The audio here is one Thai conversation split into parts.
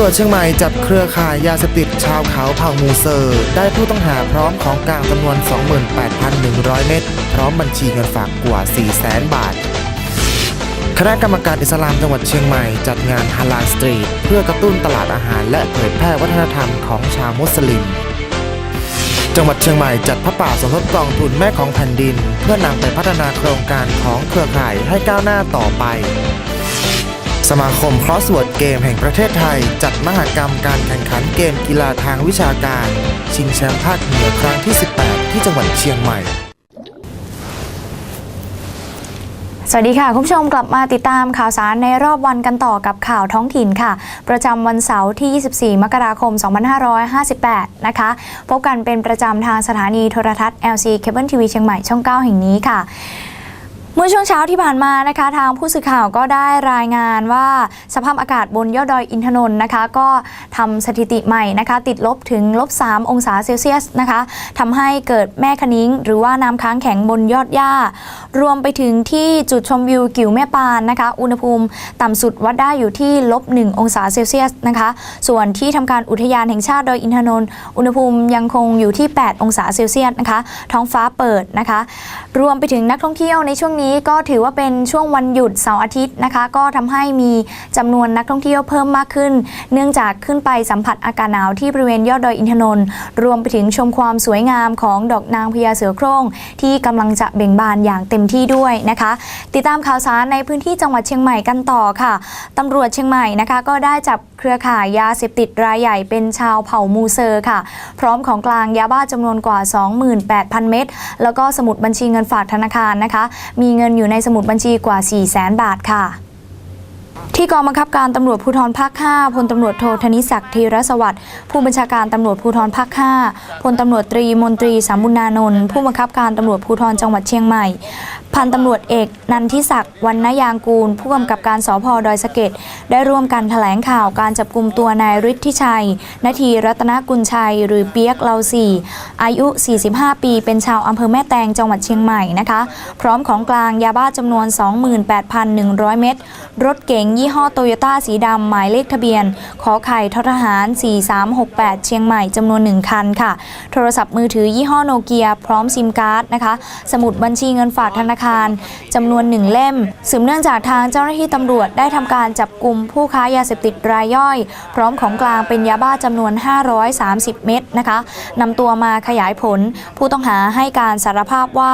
ตำรวจเชียงใหม่จับเครือข่ายยาเสพติดชาวเขาเผ่ามูเซอร์ ได้ผู้ต้องหาพร้อมของกลางจำนวน 28,100 เม็ดพร้อมบัญชีเงินฝากกว่า 400,000 บาท คณะกรรมการอิสลามจังหวัดเชียงใหม่จัดงานฮาลาลสตรีทเพื่อกระตุ้นตลาดอาหารและเผยแพร่วัฒนธรรมของชาวมุสลิม จังหวัดเชียงใหม่จัดพระป่าสมทบกองทุนแม่ของแผ่นดิน เพื่อนำไปพัฒนาโครงการของเครือข่ายให้ก้าวหน้าต่อไป สมาคมครอสเวอร์ดเกมแห่งประเทศไทย จัดมหกรรมการแข่งขันเกมกีฬาทางวิชาการ ชิงแชมป์ภาคเหนือครั้งที่ 18 ที่จังหวัดเชียงใหม่ สวัสดีค่ะ คุณผู้ชมกลับมาติดตามข่าวสารในรอบวันกันต่อกับข่าวท้องถิ่นค่ะ ประจำวันเสาร์ที่ 24 มกราคม 2558 นะคะ พบกันเป็นประจำทางสถานีโทรทัศน์ LC Cable TV เชียงใหม่ช่อง 9 แห่งนี้ค่ะ เมื่อช่วงเช้าที่ผ่านมานะคะ ทางผู้สื่อข่าวก็ได้รายงานว่า สภาพอากาศบนยอดดอยอินทนนท์นะคะ ก็ทำสถิติใหม่นะคะ ติดลบถึงลบ 3 องศาเซลเซียสนะคะทำให้เกิดแม่คะนิ้ง หรือว่าน้ำค้างแข็งบนยอดหญ้า รวมไปถึงที่จุดชมวิวกิ่วแม่ปานนะคะ อุณหภูมิต่ำสุดวัดได้อยู่ที่ลบ 1 องศาเซลเซียสนะคะ ส่วนที่ทำการอุทยานแห่งชาติดอยอินทนนท์อุณหภูมิยังคงอยู่ที่ 8 องศาเซลเซียสนะคะ ท้องฟ้าเปิดนะคะ รวมไปถึงนักท่องเที่ยวในช่วงนี้ก็ถือว่าเป็นช่วงวันหยุดเสาร์อาทิตย์นะคะ ก็ทำให้มีจำนวนนักท่องเที่ยวเพิ่มมากขึ้น เนื่องจากขึ้นไปสัมผัสอากาศหนาวที่บริเวณยอดดอยอินทนนท์รวมไปถึงชมความสวยงามของดอกนางพญาเสือโคร่งที่กำลังจะเบ่งบานอย่างเต็มที่ด้วยนะคะ ติดตามข่าวสารในพื้นที่จังหวัดเชียงใหม่กันต่อค่ะตำรวจเชียงใหม่นะคะ ก็ได้จับเครือข่ายยาเสพติดรายใหญ่เป็นชาวเผ่ามูเซอร์ค่ะ พร้อมของกลางยาบ้าจำนวนกว่า 28,000 เม็ดแล้วก็สมุดบัญชีเงินฝากธนาคารนะคะ มีีเงินอยู่ในสมุดบัญชีกว่า 400,000 บาทค่ะ ที่กองบังคับการตำรวจภูธรภาค 5 พลตำรวจโทธนิศักดิ์ธีรสวัสดิ์ ผู้บัญชาการตำรวจภูธรภาค 5 พลตำรวจตรีมนตรีสามบุญนานนท์ ผู้บังคับการตำรวจภูธรจังหวัดเชียงใหม่ พันตำรวจเอกนันทิศักดิ์วรรณยางกูล ผู้กำกับการสพดอยสะเก็ด ได้ร่วมกันแถลงข่าวการจับกลุ่มตัวนายฤทธิชัย นาทีรัตนกุลชัย หรือเปียกเลาสีอายุ 45 ปี เป็นชาวอำเภอแม่แตงจังหวัดเชียงใหม่นะคะ พร้อมของกลางยาบ้าจำนวน 28,100 เม็ด รถเก๋งยี่ห้อโตโยต้าสีดำหมายเลขทะเบียน ขอไข่ททหาร 4368 เชียงใหม่จำนวน 1 คันค่ะ โทรศัพท์มือถือยี่ห้อโนเกีย พร้อมซิมการ์ดนะคะ สมุดบัญชีเงินฝากธนาคารจำนวนหนึ่งเล่มสืบเนื่องจากทางเจ้าหน้าที่ตำรวจได้ทำการจับกลุ่มผู้ค้ายาเสพติดรายย่อย พร้อมของกลางเป็นยาบ้าจำนวน 530 เม็ดนะคะนำตัวมาขยายผล ผู้ต้องหาให้การสารภาพว่า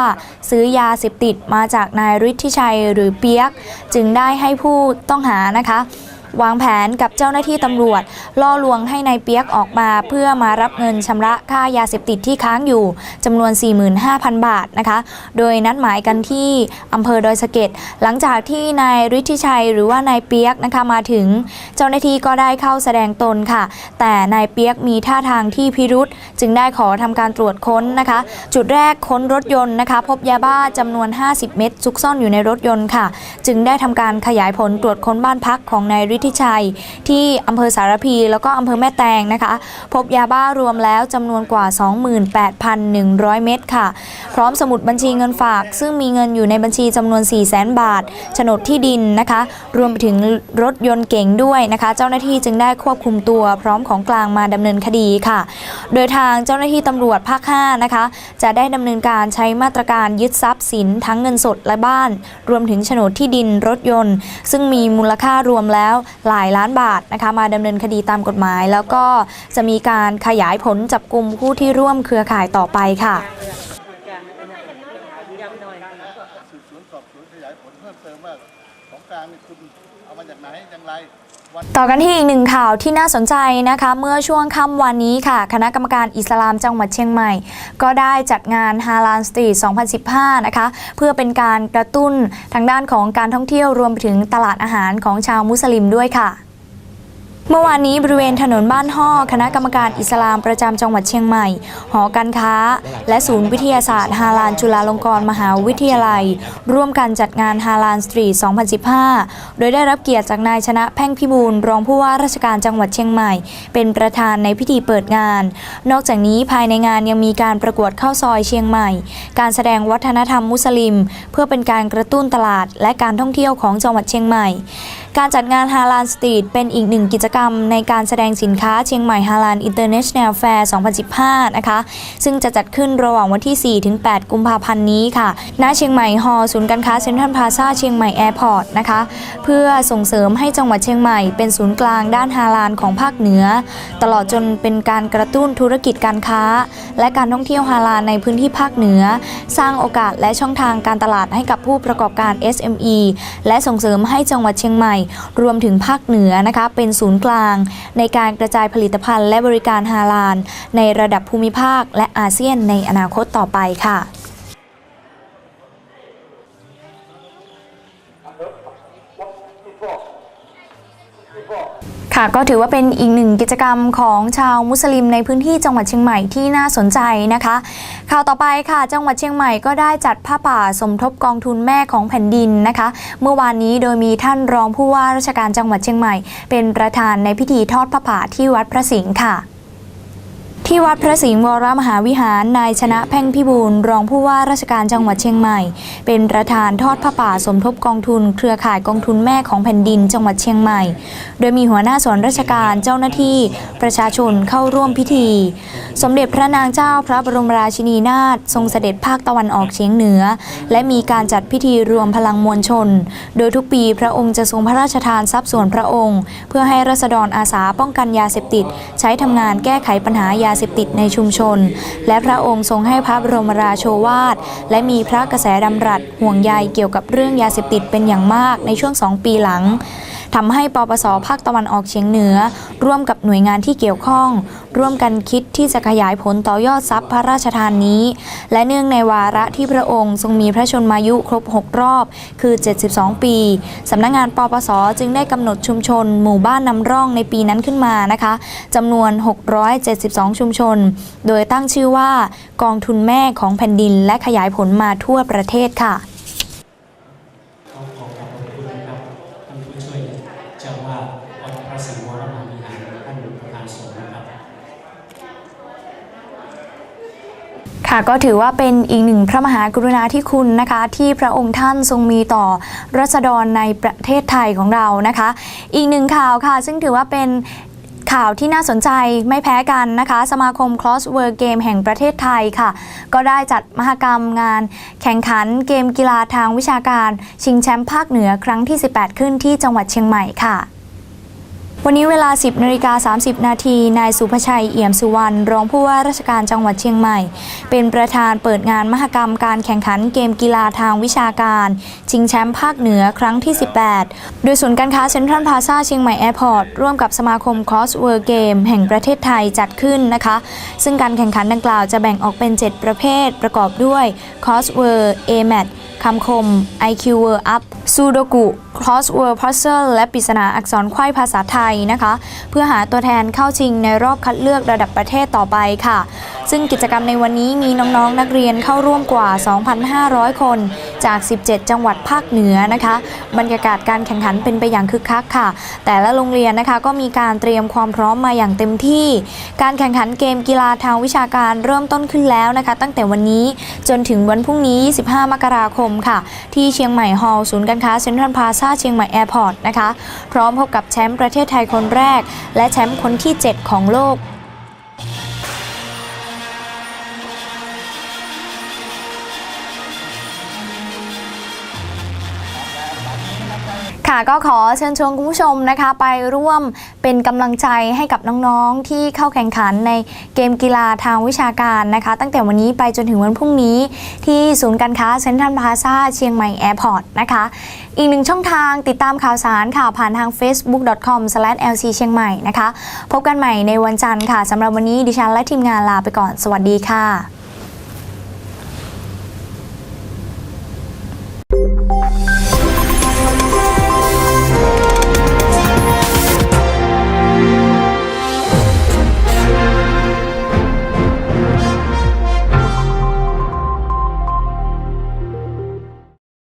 ซื้อยาเสพติดมาจากนายฤทธิชัยหรือเปียก จึงได้ให้ผู้ต้องหานะคะ วางแผนกับเจ้าหน้าที่ตำรวจ ล่อลวงให้นายเปียกออกมา เพื่อมารับเงินชำระค่ายาเสพติดที่ค้างอยู่จำนวน 45,000 บาทนะคะ โดยนัดหมายกันที่อำเภอดอยสะเก็ดหลังจากที่นายฤทธิชัยหรือว่านายเปียกนะคะมาถึง เจ้าหน้าที่ก็ได้เข้าแสดงตนค่ะ แต่นายเปียกมีท่าทางที่พิรุษจึงได้ขอทำการตรวจค้นนะคะ จุดแรกค้นรถยนต์นะคะ พบยาบ้าจำนวน 50 เม็ดซุกซ่อนอยู่ในรถยนต์ค่ะ จึงได้ทำการขยายผลตรวจค้นบ้านพักของนายฤทธิธิชัย ที่อำเภอสารพี แล้วก็อำเภอแม่แตงนะคะ พบยาบ้ารวมแล้วจำนวนกว่า 28,100 เม็ดค่ะ พร้อมสมุดบัญชีเงินฝาก ซึ่งมีเงินอยู่ในบัญชีจำนวน 400,000 บาทโฉนดที่ดินนะคะ รวมไปถึงรถยนต์เก๋งด้วยนะคะ เจ้าหน้าที่จึงได้ควบคุมตัว พร้อมของกลางมาดำเนินคดีค่ะ โดยทางเจ้าหน้าที่ตำรวจภาค 5 นะคะ จะได้ดำเนินการใช้มาตรการยึดทรัพย์สินทั้งเงินสดและบ้าน รวมถึงโฉนดที่ดินรถยนต์ ซึ่งมีมูลค่ารวมแล้วหลายล้านบาทนะคะมาดำเนินคดีตามกฎหมาย แล้วก็จะมีการขยายผลจับกลุ่มผู้ที่ร่วมเครือข่ายต่อไปค่ะสืบสวนสอบสวนขยายผลเพิ่มเติมว่าของกลางนี่คุณเอามาจากไหนอย่างไร ต่อกันที่อีกหนึ่งข่าวที่น่าสนใจนะคะ เมื่อช่วงค่ำวันนี้ค่ะ คณะกรรมการอิสลามจังหวัดเชียงใหม่ ก็ได้จัดงานฮาลานสตรีท 2015 นะคะ เพื่อเป็นการกระตุ้นทางด้านของการท่องเที่ยวรวมไปถึงตลาดอาหารของชาวมุสลิมด้วยค่ะ เมื่อวานนี้บริเวณถนนบ้านห่อคณะกรรมการอิสลามประจำจังหวัดเชียงใหม่ หอการค้า และศูนย์วิทยาศาสตร์ฮาลานจุฬาลงกรณ์มหาวิทยาลัย ร่วมกันจัดงานฮาลานสตรีท 2015 โดยได้รับเกียรติจากนายชนะแพ่งพิบูลรองผู้ว่าราชการจังหวัดเชียงใหม่ เป็นประธานในพิธีเปิดงาน นอกจากนี้ภายในงานยังมีการประกวดข้าวซอยเชียงใหม่ การแสดงวัฒนธรรมมุสลิม เพื่อเป็นการกระตุ้นตลาด และการท่องเที่ยวของจังหวัดเชียงใหม่ การจัดงานฮาลานสตรีทเป็นอีกหนึ่งกิจกรรมกรรมในการแสดงสินค้าเชียงใหม่ฮาลานอินเตอร์เนชั่นแนลแฟร์2015 นะคะ ซึ่งจะจัดขึ้นระหว่างวันที่ 4 ถึง 8 กุมภาพันธ์นี้ค่ะ ณ เชียงใหม่ฮอลล์ศูนย์การค้าเซ็นทรัลพลาซาเชียงใหม่แอร์พอร์ตนะคะ เพื่อส่งเสริมให้จังหวัดเชียงใหม่เป็นศูนย์กลางด้านฮาลานของภาคเหนือ ตลอดจนเป็นการกระตุ้นธุรกิจการค้า และการท่องเที่ยวฮาลานในพื้นที่ภาคเหนือ สร้างโอกาสและช่องทางการตลาดให้กับผู้ประกอบการ SME และส่งเสริมให้จังหวัดเชียงใหม่ รวมถึงภาคเหนือนะคะเป็นศูนย์กลาง ในการกระจายผลิตภัณฑ์และบริการฮาลานในระดับภูมิภาคและอาเซียนในอนาคตต่อไปค่ะ ค่ะก็ถือว่าเป็นอีกหนึ่งกิจกรรมของชาวมุสลิมในพื้นที่จังหวัดเชียงใหม่ที่น่าสนใจนะคะ ข่าวต่อไปค่ะ จังหวัดเชียงใหม่ก็ได้จัดผ้าป่าสมทบกองทุนแม่ของแผ่นดินนะคะ เมื่อวานนี้โดยมีท่านรองผู้ว่าราชการจังหวัดเชียงใหม่ เป็นประธานในพิธีทอดผ้าป่าที่วัดพระสิงห์ค่ะ ที่วัดพระสิงห์วรมหาวิหาร นายชนะแพ่งพิบูลรองผู้ว่าราชการจังหวัดเชียงใหม่ เป็นประธานทอดผ้าป่าสมทบกองทุน เครือข่ายกองทุนแม่ของแผ่นดินจังหวัดเชียงใหม่ โดยมีหัวหน้าส่วนราชการเจ้าหน้าที่ประชาชนเข้าร่วมพิธี สมเด็จพระนางเจ้าพระบรมราชินีนาถทรงเสด็จภาคตะวันออกเฉียงเหนือ และมีการจัดพิธีรวมพลังมวลชน โดยทุกปีพระองค์จะทรงพระราชทานทรัพย์ส่วนพระองค์ เพื่อให้รัษฎรอาสาป้องกันยาเสพติด ใช้ทำงานแก้ไขปัญหายาเสพติดในชุมชน และพระองค์ทรงให้พระบรมราโชวาท และมีพระกระแสดำรัสห่วงใยเกี่ยวกับเรื่องยาเสพติดเป็นอย่างมากในช่วงสองปีหลัง ทำให้ปปสภาคตะวันออกเฉียงเหนือ ร่วมกับหน่วยงานที่เกี่ยวข้อง ร่วมกันคิดที่จะขยายผลต่อยอดทรัพย์พระราชทานนี้ และเนื่องในวาระที่พระองค์ทรงมีพระชนมายุครบ 6 รอบ คือ 72 ปีสำนักงงานปปสจึงได้กำหนดชุมชน หมู่บ้านนำร่องในปีนั้นขึ้นมานะคะจำนวน 672 ชุมชน โดยตั้งชื่อว่ากองทุนแม่ของแผ่นดินและขยายผลมาทั่วประเทศค่ะ ต้องขอขอบพระคุณนะครับท่านผู้ช่วยเจ้าวาดวัดพระสิงห์วรมหาวิหารท่านประธานสงฆ์นะครับ ค่ะก็ถือว่าเป็นอีกหนึ่งพระมหากรุณาธิคุณนะคะ ที่พระองค์ท่านทรงมีต่อรัษฎรในประเทศไทยของเรานะคะ อีกหนึ่งข่าวค่ะ ซึ่งถือว่าเป็นข่าวที่น่าสนใจไม่แพ้กันนะคะ สมาคม Cross World Game แห่งประเทศไทยค่ะ ก็ได้จัดมหกรรมงาน แข่งขันเกมกีฬาทางวิชาการ ชิงแชมป์ภาคเหนือครั้งที่ 18 ขึ้นที่จังหวัดเชียงใหม่ค่ะ วันนี้เวลา 10นาฬิกา30 นาที นายสุภชัยเอี่ยมสุวรรณ รองผู้ว่าราชการจังหวัดเชียงใหม่ เป็นประธานเปิดงานมหกรรมการแข่งขันเกมกีฬาทางวิชาการ ชิงแชมป์ภาคเหนือครั้งที่ 18 โดยศูนย์การค้าเซ็นทรัลพาซาเชียงใหม่แอร์พอร์ตร่วมกับสมาคม Cross World Game แห่งประเทศไทยจัดขึ้นนะคะ ซึ่งการแข่งขันดังกล่าวจะแบ่งออกเป็น 7 ประเภท ประกอบด้วย Cross World A-Mat คำคม IQ World Up ซูโดกุ Crossword Puzzle และปริศนาอักษรไขว้ภาษาไทยนะคะ เพื่อหาตัวแทนเข้าชิงในรอบคัดเลือกระดับประเทศต่อไปค่ะ ซึ่งกิจกรรมในวันนี้มีน้องๆนักเรียนเข้าร่วมกว่า 2,500 คน จาก 17 จังหวัดภาคเหนือนะคะ บรรยากาศการแข่งขันเป็นไปอย่างคึกคักค่ะ แต่ละโรงเรียนนะคะก็มีการเตรียมความพร้อมมาอย่างเต็มที่ การแข่งขันเกมกีฬาทางวิชาการเริ่มต้นขึ้นแล้วนะคะ ตั้งแต่วันนี้จนถึงวันพรุ่งนี้25มกราคมค่ะ ที่เชียงใหม่ฮอลล์ศูนย์การค้าเซ็นทรัลพาซาเชียงใหม่แอร์พอร์ตนะคะ พร้อมพบกับแชมป์ประเทศไทยคนแรก และแชมป์คนที่ 7 ของโลก ค่ะก็ขอเชิญชวนคุณผู้ชมนะคะ ไปร่วมเป็นกำลังใจให้กับน้องๆ ที่เข้าแข่งขันในเกมกีฬาทางวิชาการนะคะ ตั้งแต่วันนี้ไปจนถึงวันพรุ่งนี้ที่ศูนย์การค้าเซ็นทรัลพลาซาเชียงใหม่แอร์พอร์ตนะคะ อีกหนึ่งช่องทางติดตามข่าวสารข่าวผ่านทาง facebook.com/lc เชียงใหม่นะคะ พบกันใหม่ในวันจันทร์ค่ะสำหรับวันนี้ดิฉันและทีมงานลาไปก่อน สวัสดีค่ะ